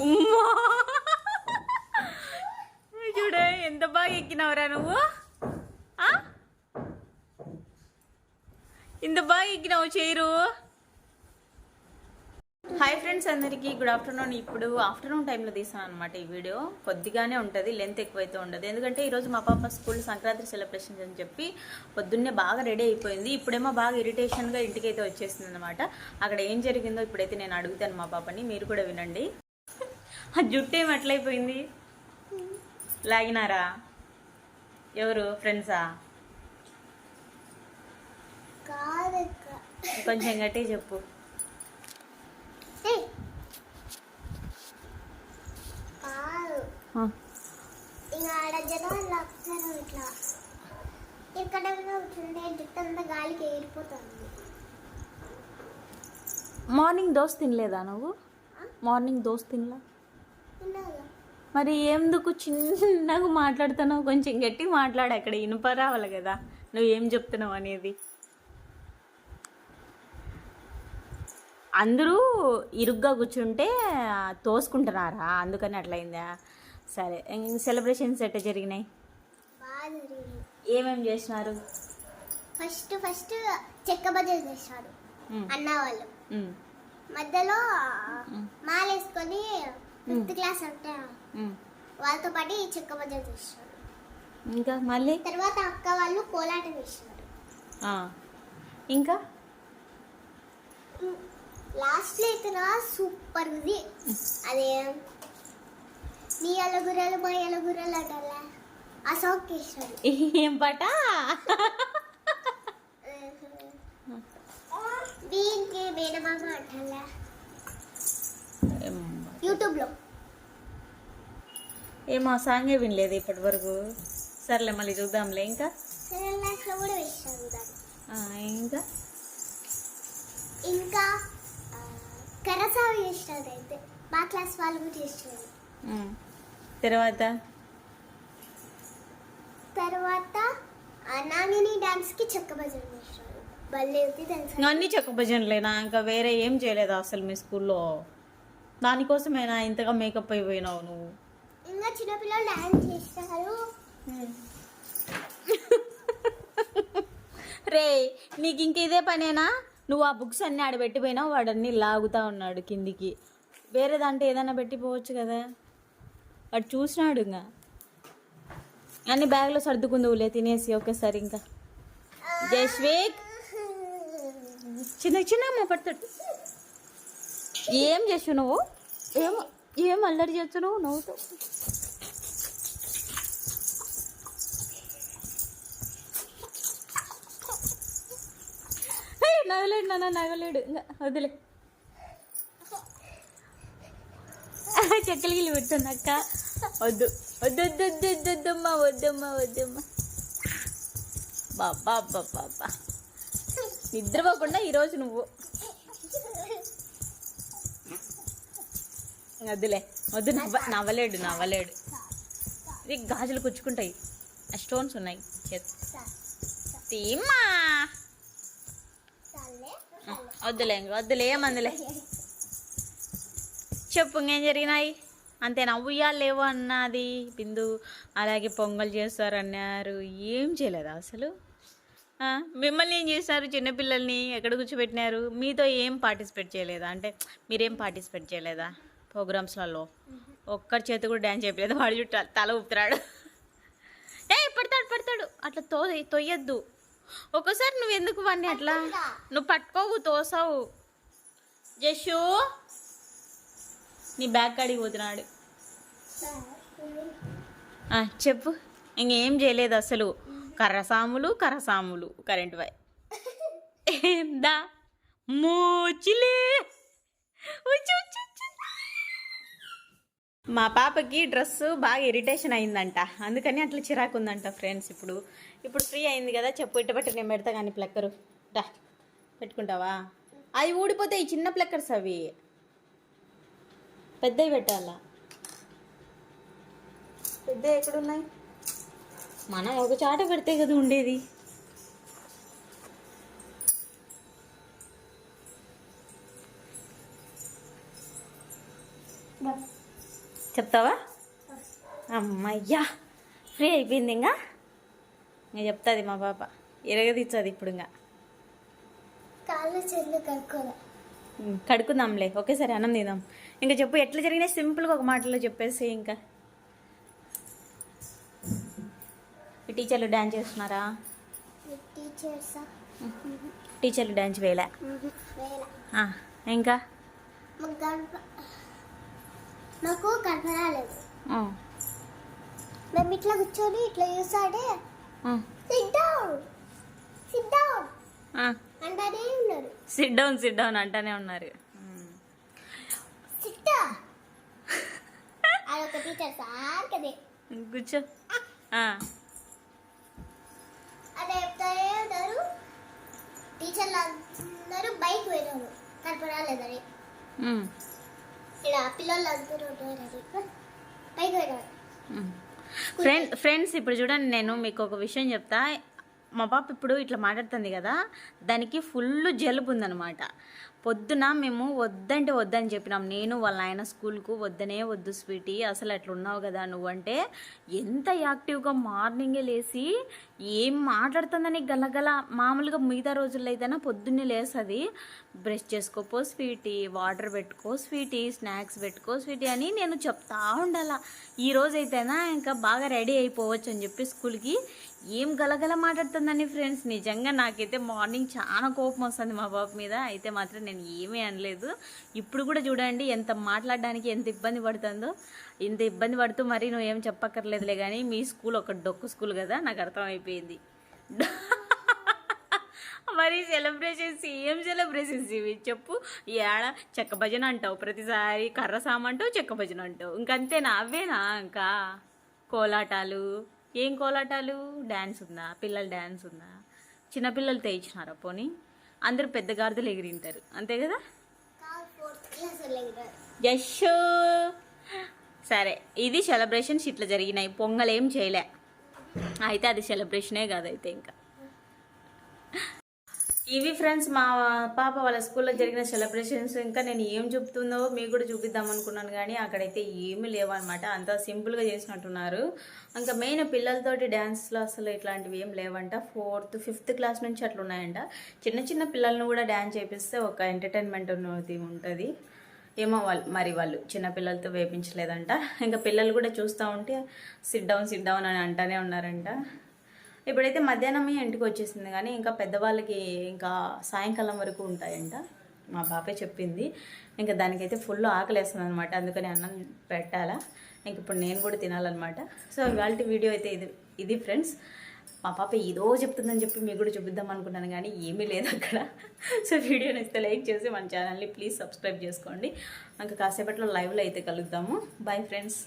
ఉమ్మా. చూడ ఎంత బాగా ఎక్కినవరా నువ్వు? ఆ? ఇంత బాగా ఎక్కినావు చైరు. హాయ్ ఫ్రెండ్స్ అందరికీ గుడ్ ఆఫ్టర్నూన్. ఇప్పుడు ఆఫ్టర్నూన్ టైంలో తీసాను అనమాట ఈ వీడియో. కొద్దిగానే ఉంటుంది లెంత్ ఎక్కువైతే ఉండదు. ఎందుకంటే ఈరోజు మా పాప స్కూల్ సంక్రాంతి సెలబ్రేషన్స్ అని చెప్పి పొద్దున్నే బాగా రెడీ అయిపోయింది. ఇప్పుడేమో బాగా ఇరిటేషన్గా ఇంటికైతే వచ్చేసింది అనమాట అక్కడ ఏం జరిగిందో ఇప్పుడైతే నేను అడుగుతాను మా పాపని. మీరు కూడా వినండి. ఆ జుట్టు ఏం అట్లయిపోయింది? లాగినారా? ఎవరు? ఫ్రెండ్సా? కొంచెం గట్టి చెప్పు. ఇక్కడ గాలికి ఎగిరిపోతుంది మార్నింగ్ దోశ తినలేదా నువ్వు? మార్నింగ్ దోశ తినలా? మరి ఎందుకు చిన్నగా మాట్లాడుతున్నావు? కొంచెం గట్టి మాట్లాడు అక్కడ. ఇనుప రావాలి కదా. నువ్వు ఏం చెప్తున్నావు అనేది? అందరూ ఇరుగ్గా కూర్చుంటే తోసుకుంటున్నారా? అందుకని అట్లయిందా? సరే సెలబ్రేషన్స్ ఎట్ట జరిగినాయి? ఏమేమి చేసినారు? ఫస్ట్ ఫస్ట్ చెక్క చేశాడు మ్. అన్న వాళ్ళు. మధ్యలో మ్. ఫిఫ్త్ క్లాస్ అంటే. వాళ్ళతో పాటు ఈ చెక్క బజార్ చేశాడు ఇంకా మళ్ళీ? తర్వాత అక్క వాళ్ళు కోలాటం ఆ, ఇంకా? లాస్ట్లో అయితే సూపర్ ఉంది. అదే నీ అలగురలు మా అలగురలు అంటారా ఆ సాంగ్ వేసాడు ఏం పాట? దీనికి మేనమామ అంటారా యూట్యూబ్లో ఏమో ఆ సాంగే వినలేదు ఇప్పటి వరకు సర్లే మళ్ళీ చూద్దాంలే ఇంకా? ఇంకా? ఇంకా కరసావి అయితే. మా క్లాస్ వాళ్ళు కూడా చేసినారు. తర్వాత? తర్వాత ఆ, నాగిని డాన్స్కి చెక్క భజన చేసినాడు భలే అన్ని చెక్క భజనలేనా? ఇంకా వేరే ఏం చేయలేదా అసలు మీ స్కూల్లో. దానికోసమేనా ఇంతగా మేకప్ అయిపోయినావు నువ్వు? ఇంకా చిన్నపిల్లలు డాన్స్ చేస్తారు. రే నీకు ఇంక ఇదే పనేనా? నువ్వు ఆ బుక్స్ అన్నీ ఆడ పెట్టిపోయినావు వాడు అన్నీ లాగుతా ఉన్నాడు కిందికి. వేరే దాంట్లో ఏదైనా పెట్టిపోవచ్చు కదా. వాడు చూసినాడు ఇంకా. అన్ని బ్యాగ్లో సర్దుకుందువులే తినేసి ఒకేసారి ఇంకా. జస్విక్ చిన్న చిన్న అమ్మ పడతాడు ఏం చేసు నువ్వు? ఏం ఏం అల్లరి చేస్తున్నావు? నువ్వు హే, నగలేడు నాన్న నగలేడు ఇంకా వదిలే. చెక్కలు గిల్లి పెడుతుంది అక్క. వద్దు. వద్దు వద్దు వద్దు వద్దు వద్దమ్మా వద్దమ్మా వద్దమ్మా. బాబా బాబా. నిద్రపోకుండా ఈరోజు నువ్వు. వద్దులే వద్దు నవ్వ నవ్వలేడు నవ్వలేడు. ఇది గాజులు కుచ్చుకుంటాయి ఆ స్టోన్స్ ఉన్నాయి. చేతి తీమ్మా. వద్దులే వద్దులే ఏమందులే. చెప్పు ఇంకేం జరిగినాయి? అంతే ఉయ్యాలు లేవు అన్నది బిందు. అలాగే పొంగల్ చేస్తారన్నారు. ఏం చేయలేదా అసలు. మిమ్మల్ని ఏం చేశారు చిన్నపిల్లల్ని ఎక్కడ కూర్చోబెట్టినారు? మీతో ఏం పార్టిసిపేట్ చేయలేదా? అంటే మీరేం పార్టిసిపేట్ చేయలేదా? ప్రోగ్రామ్స్లలో. ఒక్కరి చేతి కూడా డ్యాన్స్ చేయలేదు వాడు చుట్టూ తల ఊపుతున్నాడు. ఏ పడతాడు పడతాడు. అట్లా తో తొయ్యద్దు. ఒక్కోసారి నువ్వు ఎందుకు వాడిని అట్లా? నువ్వు పట్టుకోవు తోసావు. జషు నీ బ్యాగ్ కాడికి పోతున్నాడు. ఆ, చెప్పు. ఇంకేం చేయలేదు అసలు. కర్రసాములు కర్రసాములు. కరెంట్ వై ఏందా? మోచిలే. ఉచ్చు, ఉచ్చు. మా పాపకి డ్రెస్ బాగా ఇరిటేషన్ అయిందంట. అందుకని అట్లా చిరాకు ఉందంట ఫ్రెండ్స్ ఇప్పుడు. ఇప్పుడు ఫ్రీ అయింది కదా చెప్పు ఇట్ట పెట్టి నేను పెడతా కానీ ప్లక్కరు. డా పెట్టుకుంటావా? అవి ఊడిపోతాయి చిన్న ప్లక్కర్స్ అవి. పెద్దవి పెట్టాలా? పెద్ద ఎక్కడున్నాయి? మనం ఒక చాట పెడితే కదా ఉండేది. చెప్తావా? అమ్మయ్యా ఫ్రీ అయిపోయింది ఇంకా? ఇంకా చెప్తుంది మా పాప. ఇరగదీచ్చది ఇప్పుడు ఇంకా. కడుక్కుందాంలే ఒకేసారి అన్నం తిందాం. ఇంకా చెప్పు ఎట్లా జరిగినాయి? సింపుల్గా ఒక మాటలో చెప్పేసి ఇంకా. టీచర్లు డ్యాన్స్ చేస్తున్నారా? టీచర్లు డ్యాన్స్ వేయలే. ఇంకా? నాకు రాలేదు. ఆ, మేము ఇట్లా కూర్చొని ఇట్లా చూసాడే సిట్ డౌన్ సిట్ డౌన్. అంటానే ఉన్నాడు సిట్ డౌన్ సిట్ డౌన్ అంటానే ఉన్నారు. సిట్ అదొక టీచర్ సార్ కదే కూర్చో అదే చెప్తానే ఉన్నారు టీచర్లు అందరూ బైక్ పోయినారు. గడప రాలేదని. ఫ్రెండ్ ఫ్రెండ్స్ ఇప్పుడు చూడండి నేను మీకు ఒక విషయం చెప్తా. మా పాప ఇప్పుడు ఇట్లా మాట్లాడుతుంది కదా దానికి ఫుల్ జలుబు ఉందన్నమాట. పొద్దున మేము వద్దంటే వద్దని చెప్పినాం. నేను వాళ్ళ ఆయన స్కూల్కు వద్దనే వద్దు స్వీటీ అసలు అట్లా ఉన్నావు కదా నువ్వంటే ఎంత యాక్టివ్గా మార్నింగే లేచి ఏం మాట్లాడుతుందని గలగల మామూలుగా మిగతా రోజుల్లో అయితేనా పొద్దున్నే లేస్తుంది. బ్రష్ చేసుకోపో స్వీటీ వాటర్ పెట్టుకో స్వీటీ స్నాక్స్ పెట్టుకో స్వీటీ అని నేను చెప్తా ఉండాలా. ఈ రోజు అయితేనా ఇంకా బాగా రెడీ అయిపోవచ్చు అని చెప్పి స్కూల్కి ఏం గలగల మాట్లాడుతుందని ఫ్రెండ్స్? నిజంగా నాకైతే మార్నింగ్ చాలా కోపం వస్తుంది మా బాబు మీద. అయితే మాత్రం నేను ఏమీ అనలేదు. ఇప్పుడు కూడా చూడండి ఎంత మాట్లాడడానికి ఎంత ఇబ్బంది పడుతుందో. ఇంత ఇబ్బంది పడుతూ మరి నువ్వేం చెప్పక్కర్లేదులే కానీ మీ స్కూల్ ఒక డొక్కు స్కూల్ కదా నాకు అర్థమైపోయింది. మరి సెలబ్రేషన్స్ ఏం సెలబ్రేషన్స్ ఇవి చెప్పు. ఏడ? చెక్క భజన అంటావు ప్రతిసారి. కర్ర సామ అంటావు చెక్క భజన అంటావు. ఇంకంతేనా? అవేనా ఇంకా? కోలాటాలు. ఏం కోలాటాలు? డ్యాన్స్ ఉందా? పిల్లల డ్యాన్స్ ఉందా? చిన్నపిల్లలు తెచ్చినారా పోనీ? అందరూ పెద్ద గాడిదలు ఎగిరింటారు. అంతే కదా? యశ్ సరే ఇది సెలబ్రేషన్స్ ఇట్లా జరిగినాయి. పొంగల్ ఏం చేయలే. అయితే అది సెలబ్రేషనే కాదైతే ఇంకా. ఇవి ఫ్రెండ్స్ మా పాప వాళ్ళ స్కూల్లో జరిగిన సెలబ్రేషన్స్ ఇంకా నేను ఏం చెప్తుందో మీకు కూడా చూపిద్దాం అనుకున్నాను కానీ అక్కడైతే ఏమీ లేవన్నమాట. అంత సింపుల్గా చేసినట్టున్నారు. ఇంకా మెయిన్ పిల్లలతోటి డ్యాన్స్లో అసలు ఇట్లాంటివి ఏం లేవంట. ఫోర్త్ ఫిఫ్త్ క్లాస్ నుంచి అట్లా ఉన్నాయంట చిన్న చిన్న పిల్లల్ని కూడా డ్యాన్స్ చేపిస్తే ఒక ఎంటర్టైన్మెంట్ అనేది ఉంటుంది. ఏమో వాళ్ళు మరి వాళ్ళు చిన్నపిల్లలతో వేపించలేదంట. ఇంకా పిల్లలు కూడా చూస్తూ ఉంటే సిట్ డౌన్ సిట్ డౌన్ అని అంటానే ఉన్నారంట. ఇప్పుడైతే మధ్యాహ్నమే ఇంటికి వచ్చేసింది కానీ ఇంకా పెద్దవాళ్ళకి ఇంకా సాయంకాలం వరకు ఉంటాయంట. మా పాపే చెప్పింది. ఇంకా దానికైతే ఫుల్ ఆకలేస్తుంది అనమాట అందుకని అన్నం పెట్టాలా. ఇంక ఇప్పుడు నేను కూడా తినాలన్నమాట. సో ఇవాళ వీడియో అయితే ఇది ఇది ఫ్రెండ్స్. మా పాప ఏదో చెప్తుందని చెప్పి మీకు కూడా చూపిద్దాం అనుకున్నాను కానీ ఏమీ లేదు అక్కడ. సో వీడియో నచ్చితే లైక్ చేసి మన ఛానల్ని ప్లీజ్ సబ్స్క్రైబ్ చేసుకోండి. ఇంకా కాసేపట్లో లైవ్లో అయితే కలుద్దాము. Bye friends